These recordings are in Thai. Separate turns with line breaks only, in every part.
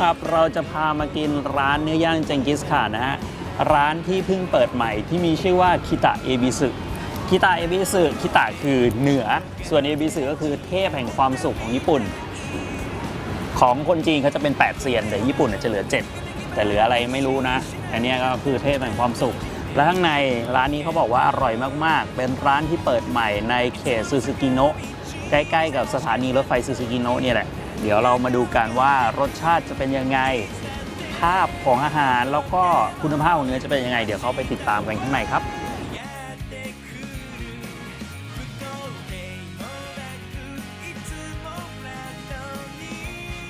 ครับ เราจะพามากินร้านเนื้อย่างเจงกิสข่านนะฮะ ร้านที่เพิ่งเปิดใหม่ที่มีชื่อว่าคิตะเอบิสึคิตะเอบิสึคิตะคือเหนือ ส่วนเอบิสึก็คือเทพแห่งความสุขของญี่ปุ่น ของคนจีนเขาจะเป็น 8เซียน แต่ญี่ปุ่นจะเหลือ 7 แต่เหลืออะไรไม่รู้นะ อันนี้ก็คือเทพแห่งความสุข และข้างในร้านนี้เขาบอกว่าอร่อยมากๆ เป็นร้านที่เปิดใหม่ในเขตซูซูกิโนะใกล้ๆ กับสถานีรถไฟซูซูกิโนะเนี่ยแหละ เดี๋ยวเรามาดูกันว่ารสชาติจะเป็นยังไง ภาพของอาหารแล้วก็คุณภาพของเนื้อจะเป็นยังไง เดี๋ยวเขาไปติดตามกันข้างในครับ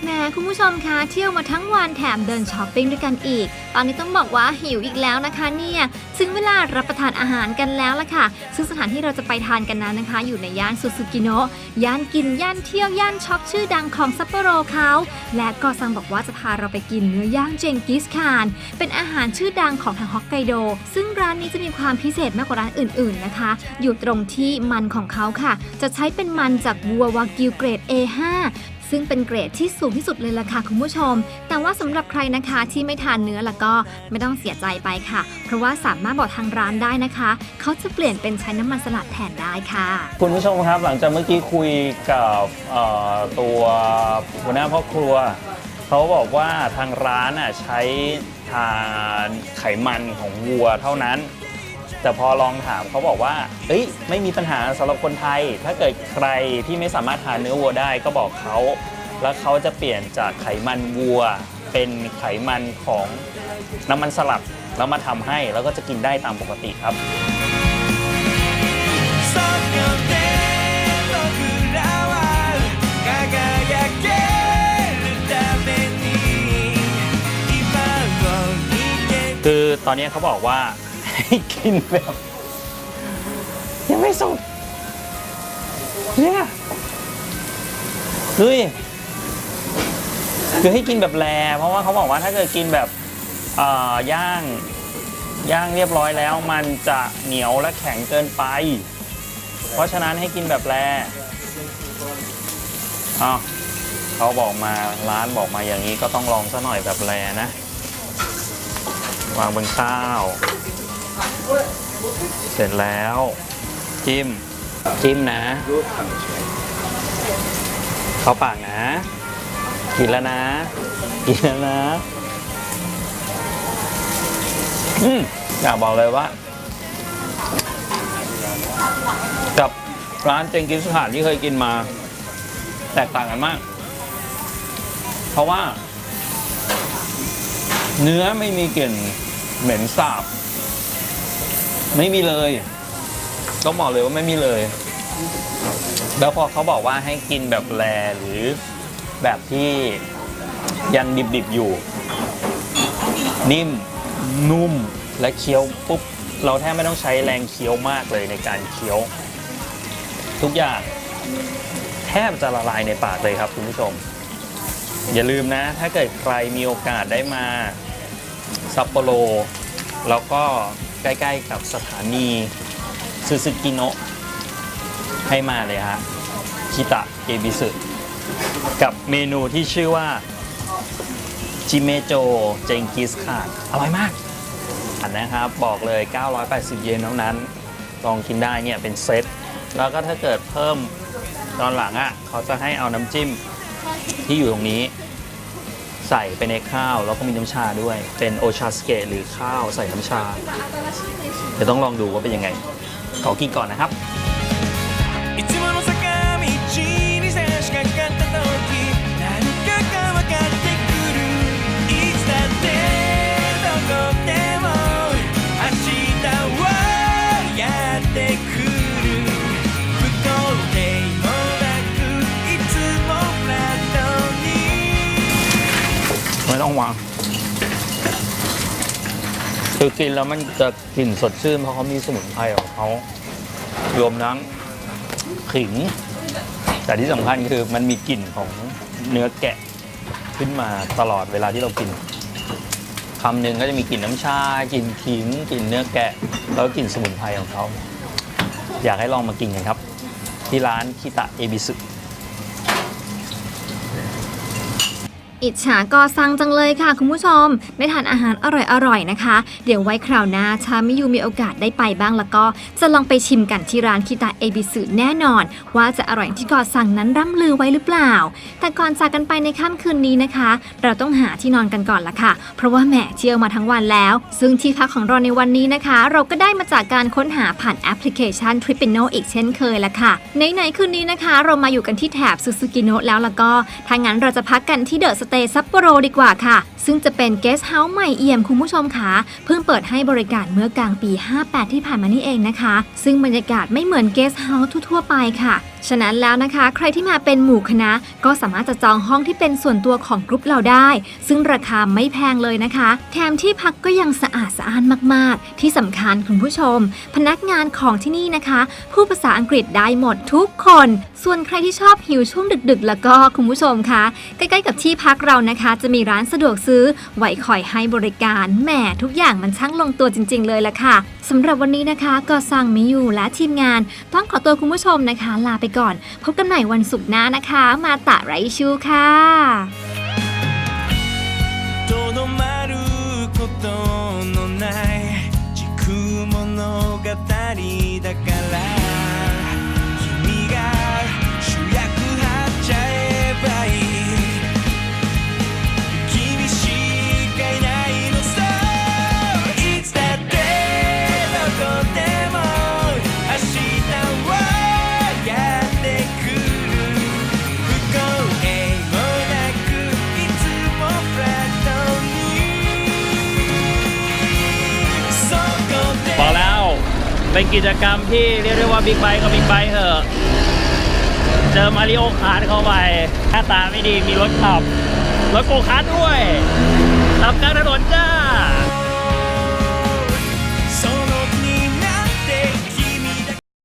แหมคุณผู้ชมคะเที่ยวมาทั้งวันแถมเดินช้อปปิ้งด้วยกันอีก ตอนนี้ต้องบอกว่าหิวอีกแล้วนะคะเนี่ยถึงเวลารับประทานอาหารกันแล้วล่ะค่ะ ซึ่งสถานที่เราจะไปทานกันนั้นนะคะ อยู่ในย่านซูซูกิโนะย่านกินย่านเที่ยวย่านช็อปชื่อดังของซัปโปโรเขาและก็ซังบอกว่าจะพาเราไปกินเนื้อย่างเจงกิสคาน เป็นอาหารชื่อดังของทางฮอกไกโด ซึ่งร้านนี้จะมีความพิเศษมากกว่าร้านอื่น ๆนะคะ อยู่ตรงที่มันของเขาค่ะ จะใช้เป็นมันจากวัววากิวเกรด A5 ซึ่งเป็นเกรดที่สูงที่สุดเลยล่ะค่ะคุณผู้ชม แต่ว่าสำหรับใครนะคะที่ไม่ทานเนื้อแล้วก็ไม่ต้องเสียใจไปค่ะ เพราะว่าสามารถบอกทางร้านได้นะคะ เขาจะเปลี่ยนเป็นใช้น้ำมันสลัดแทนได้ค่ะ
คุณผู้ชมครับหลังจากเมื่อกี้คุยกับตัวหัวหน้าพ่อครัวเขาบอกว่าทางร้านใช้ทานไขมันของวัวเท่านั้น แต่พอลองถามเขาบอกว่า เอ้ย ไม่มีปัญหาสำหรับคนไทย ถ้าเกิดใครที่ไม่สามารถทานเนื้อวัวได้ก็บอกเขา แล้วเขาจะเปลี่ยนจากไขมันวัว เป็นไขมันของน้ำมันสลับแล้วมาทำให้ แล้วก็จะกินได้ตามปกติครับคือตอนนี้เขาบอกว่า ให้กินแบบ ยังไม่สุดเนี่ยเฮ้ยคือให้กินแบบแรเพราะว่าเขาบอกว่าถ้าเกิดกินแบบย่างย่างเรียบร้อยแล้ว มันจะเหนียวและแข็งเกินไป เพราะฉะนั้นให้กินแบบแรอ้าวเขาบอกมาร้านบอกมาอย่างนี้ก็ต้องลองซะหน่อยแบบแรนะ วางบนข้าว เสร็จแล้ว จิ้ม จิ้มนะ เข้าปากนะ กินแล้วนะ กินแล้วนะ อืมอยากบอกเลยว่า กับร้านเจงกินสถานที่เคยกินมา แตกต่างกันมาก เพราะว่า เนื้อไม่มีกลิ่นเหม็นสาบ ไม่มีเลย ต้องบอกเลยว่าไม่มีเลย แล้วพอเขาบอกว่าให้กินแบบแรหรือแบบที่ยังดิบๆอยู่ นิ่มนุ่มและเคี้ยวปุ๊บเราแทบไม่ต้องใช้แรงเคี้ยวมากเลยในการเคี้ยว ทุกอย่างแทบจะละลายในปากเลยครับคุณผู้ชม อย่าลืมนะ ถ้าเกิดใครมีโอกาสได้มาซัปโปโร แล้วก็ใกล้ๆกับสถานีซูซูกิโนะให้มาเลยฮะคิตะเอบิสึกับเมนูที่ชื่อว่าจิเมโจเจงกิสคานอร่อยมากอันนะครับบอกเลย 980 เยนเท่านั้น ลองกินได้เนี่ยเป็นเซต แล้วก็ถ้าเกิดเพิ่มตอนหลังอะเขาจะให้เอาน้ำจิ้มที่อยู่ตรงนี้ ใส่ไปในข้าว แล้วก็มีน้ำชาด้วย เป็นโอชาสเกะหรือข้าวใส่น้ำชา เดี๋ยวต้องลองดูว่าเป็นยังไง ขอกินก่อนนะครับ ไม่ต้องวางคือกินแล้วมันจะกลิ่นสดชื่นเพราะเขามีสมุนไพรของเขารวมทั้งขิง แต่ที่สำคัญคือมันมีกลิ่นของเนื้อแกะขึ้นมาตลอดเวลาที่เรากินคำหนึ่งก็จะมีกลิ่นน้ำชากลิ่นขิงกลิ่นเนื้อแกะ แล้วก็กลิ่นสมุนไพรของเขา อยากให้ลองมากินกันครับ ที่ร้านคิตะเอบิสึ
อิจฉากอซังจังเลยค่ะ คุณผู้ชม ได้ทานอาหารอร่อยๆนะคะ เดี๋ยวไว้คราวหน้าชามิยูมีโอกาสได้ไปบ้างแล้วก็ จะลองไปชิมกันที่ร้านคิตาเอบิสึแน่นอน ว่าจะอร่อยที่กอซังนั้นร่ำลือไว้หรือเปล่า แต่ก่อนจากกันไปในค่ำคืนนี้นะคะ เราต้องหาที่นอนกันก่อนละค่ะ เพราะว่าแหมเที่ยวมาทั้งวันแล้ว ซึ่งที่พักของเราในวันนี้นะคะ เราก็ได้มาจากการค้นหาผ่านแอปพลิเคชัน Tripino อีกเช่นเคยละค่ะในไหนคืนนี้นะคะ เรามาอยู่กันที่แถบซูซูกิโนะแล้วล้วก็ถ้างั้นเราจะพักกันที่เดอะสเตย์ซัปโปโรดีกว่าค่ะ ซึ่งจะเป็นเกสต์เฮาส์ใหม่เอี่ยมคุณผู้ชมค่ะเพิ่งเปิดให้บริการเมื่อกลางปี 58 ที่ผ่านมานี่เองนะคะ ซึ่งบรรยากาศไม่เหมือนเกสต์เฮาส์ทั่วๆไปค่ะ ฉะนั้นแล้วนะคะ ใครที่มาเป็นหมู่คณะก็สามารถจะจองห้องที่เป็นส่วนตัวของกรุ๊ปเราได้ ซึ่งราคาไม่แพงเลยนะคะ แถมที่พักก็ยังสะอาดสะอ้านมาก ๆ ที่สำคัญคุณผู้ชม พนักงานของที่นี่นะคะพูดภาษาอังกฤษได้หมดทุกคน ส่วนใครที่ชอบหิวช่วงดึก ๆ แล้วก็คุณผู้ชมคะใกล้ๆกับที่พักเรานะคะ จะมีร้านสะดวกซื้อไหว้คอยให้บริการแหมทุกอย่างมันช่างลงตัวจริง ๆ เลยละค่ะสำหรับวันนี้นะคะก็สั่งมิยูและทีมงาน ต้องขอตัวคุณผู้ชมนะคะ ลาไปก่อน พบกันใหม่วันศุกร์หน้านะคะ มาตะไรชูค่ะ
กิจกรรมที่เรียกได้ว่าบิ๊กไบค์ก็บิ๊กไบค์เหอะเจอมาริโอคาร์ดเข้าไปหน้าตาไม่ดีมีรถขับ รถโกคาร์ดด้วย
ทำการถนนจ้า